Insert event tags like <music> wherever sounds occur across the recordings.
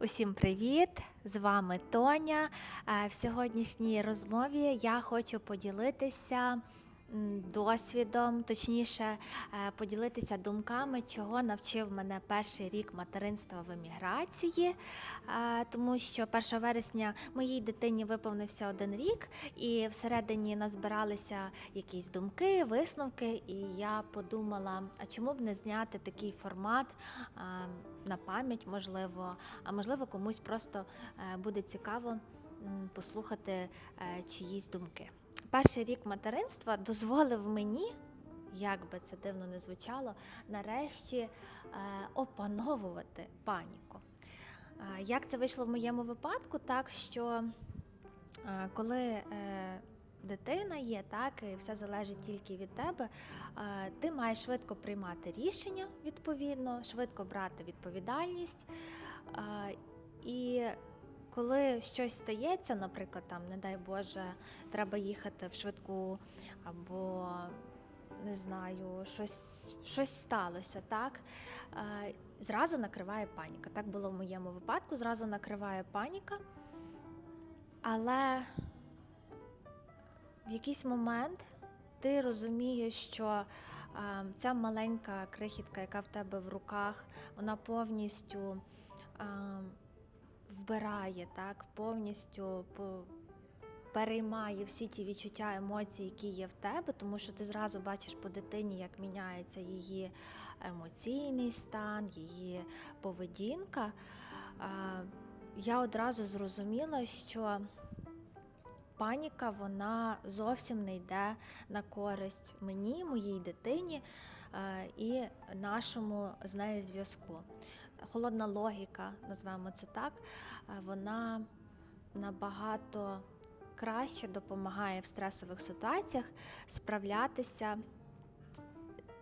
Усім привіт! З вами Тоня. Е, В сьогоднішній розмові я хочу поділитися досвідом, точніше, е, поділитися думками, чого навчив мене перший рік материнства в еміграції, Е, тому що 1 вересня моїй дитині виповнився один рік, і всередині назбиралися якісь думки, висновки, і я подумала, а чому б не зняти такий формат на пам'ять, можливо, а можливо, комусь просто е, буде цікаво послухати е, чиїсь думки. Перший рік материнства дозволив мені. Як би це дивно не звучало, нарешті е, опановувати паніку. Е, Як це вийшло в моєму випадку? Так що е, коли е, дитина є, так і все залежить тільки від тебе, е, ти маєш швидко приймати рішення, відповідно, швидко брати відповідальність. Е, І коли щось стається, наприклад, там, не дай Боже, треба їхати в швидку або не знаю, щось, щось сталося, так? Е, Зразу накриває паніка. Так було в моєму випадку, зразу накриває паніка. Але в якийсь момент ти розумієш, що е, ця маленька крихітка, яка в тебе в руках, вона повністю е, вбирає, так, повністю по- переймає всі ті відчуття, емоції, які є в тебе, тому що ти зразу бачиш по дитині, як міняється її емоційний стан, її поведінка. Я одразу зрозуміла, що паніка вона зовсім не йде на користь мені, моїй дитині і нашому з нею зв'язку. Холодна логіка, назвемо це так, е, вона набагато краще допомагає в стресових ситуаціях справлятися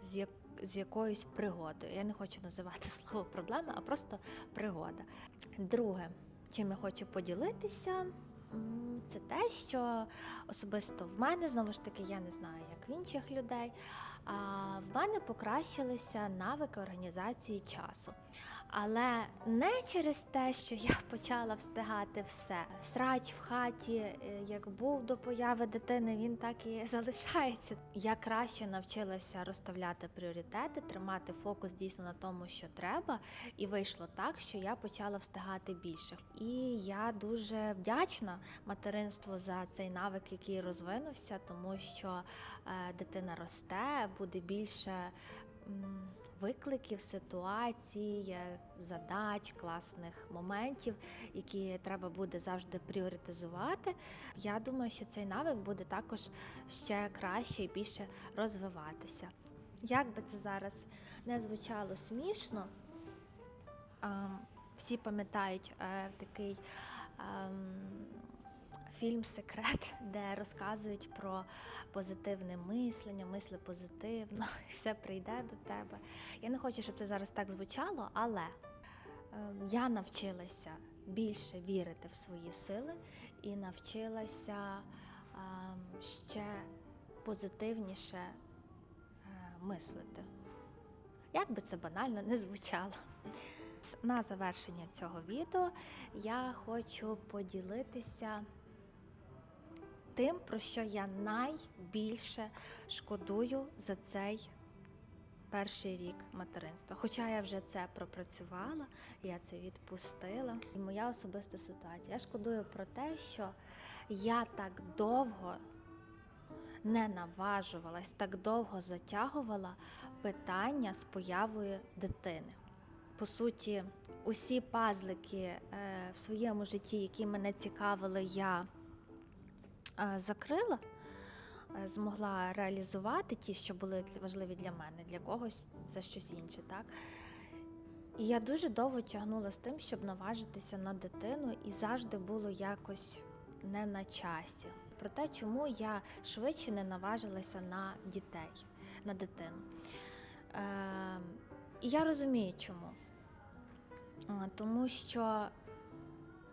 з, якою. з якоюсь пригодою. Я не хочу називати <laughs> слово проблема, а просто пригода. Друге, чим я хочу поділитися, це те, що особисто в мене знову ж таки я не знаю, як в інших людей. А в мене покращилися навики організації часу. Але не через те, що я <laughs> почала встигати все. Срач в хаті, е, як був до появи дитини, він так і <laughs> залишається. Я краще навчилася розставляти пріоритети, тримати фокус дійсно на тому, що треба, і вийшло так, що я почала встигати більше. І я дуже вдячна материнству за цей навик, який розвинувся, тому що е, дитина росте, буде більше. Викликів, ситуацій, е, задач, класних моментів, які треба буде завжди пріоритизувати. Я думаю, що цей навик буде також ще краще і більше розвиватися. Як би це зараз не звучало смішно, всі пам'ятають е, такий фільм Секрет, <laughs> де розказують про позитивне мислення, мисли позитивно, <laughs> і все прийде до тебе. Я не хочу, щоб це зараз так звучало, але ем, я навчилася більше вірити в свої сили і навчилася ем, ще позитивніше е, мислити. Як би це банально не звучало. На завершення цього відео я хочу поділитися тим, про що я найбільше шкодую за цей перший рік материнства. Хоча я вже це пропрацювала, я це відпустила. І моя особиста ситуація. Я шкодую про те, що я так довго не наважувалась, так довго затягувала питання з появою дитини. По суті, усі пазлики е, в своєму житті, які мене цікавили, я закрила, е, змогла реалізувати ті, що були важливі для мене, для когось це щось інше, так? І я дуже довго тягнула з тим, щоб наважитися на дитину, і завжди було якось не на часі. Про те, чому я швидше не наважилася на дітей, на дитину. Е, і я розумію, чому. Тому що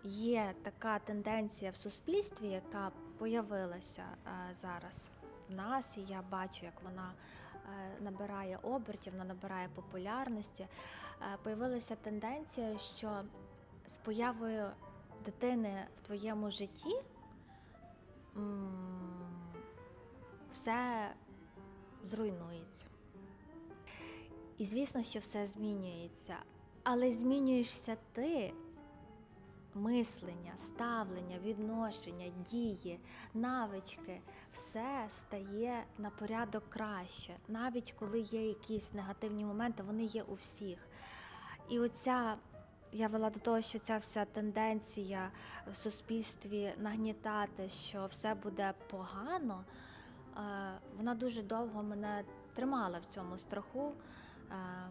є така тенденція в суспільстві, яка появилася е, зараз в нас, і я бачу, як вона е, набирає обертів, вона набирає популярності. Е, Появилася тенденція, що з появою дитини в твоєму житті все зруйнується. І звісно, що все змінюється, але змінюєшся ти. Мислення, ставлення, відношення, дії, навички все стає на порядок краще. Навіть коли є якісь негативні моменти, вони є у всіх. І оця я вела до того, що ця вся тенденція в суспільстві нагнітати, що все буде погано, е, вона дуже довго мене тримала в цьому страху. Е, е,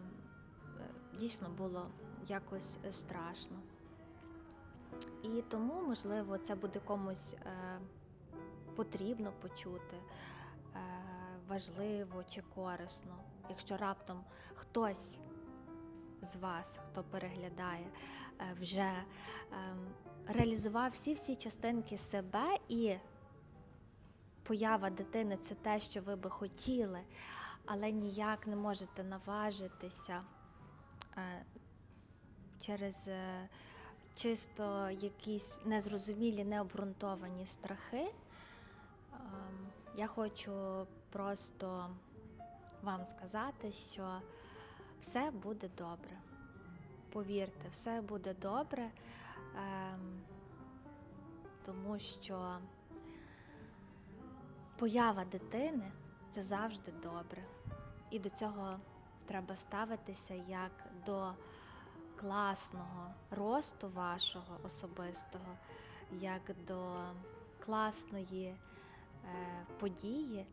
Дійсно було якось страшно. І тому, можливо, це буде комусь е, потрібно почути, е, важливо чи корисно, якщо раптом хтось з вас, хто переглядає, е, вже е, реалізував всі всі частинки себе і поява дитини це те, що ви би хотіли, але ніяк не можете наважитися через чисто якісь незрозумілі, необґрунтовані страхи. Ем, Я хочу просто вам сказати, що все буде добре. Повірте, все буде добре, ем, тому що поява дитини це завжди добре. І до цього треба ставитися як до класного росту вашого особистого, як до класної е, події,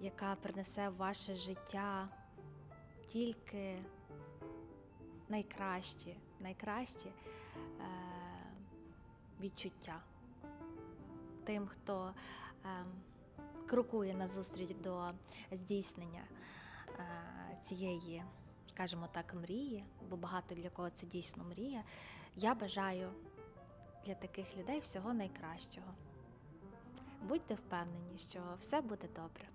яка принесе в ваше життя тільки найкращі, найкращі е, відчуття. Тим, хто е, крокує назустріч до здійснення цієї, скажімо так, мрії, бо багато для кого це дійсно мрія. Я бажаю для таких людей всього найкращого. Будьте впевнені, що все буде добре.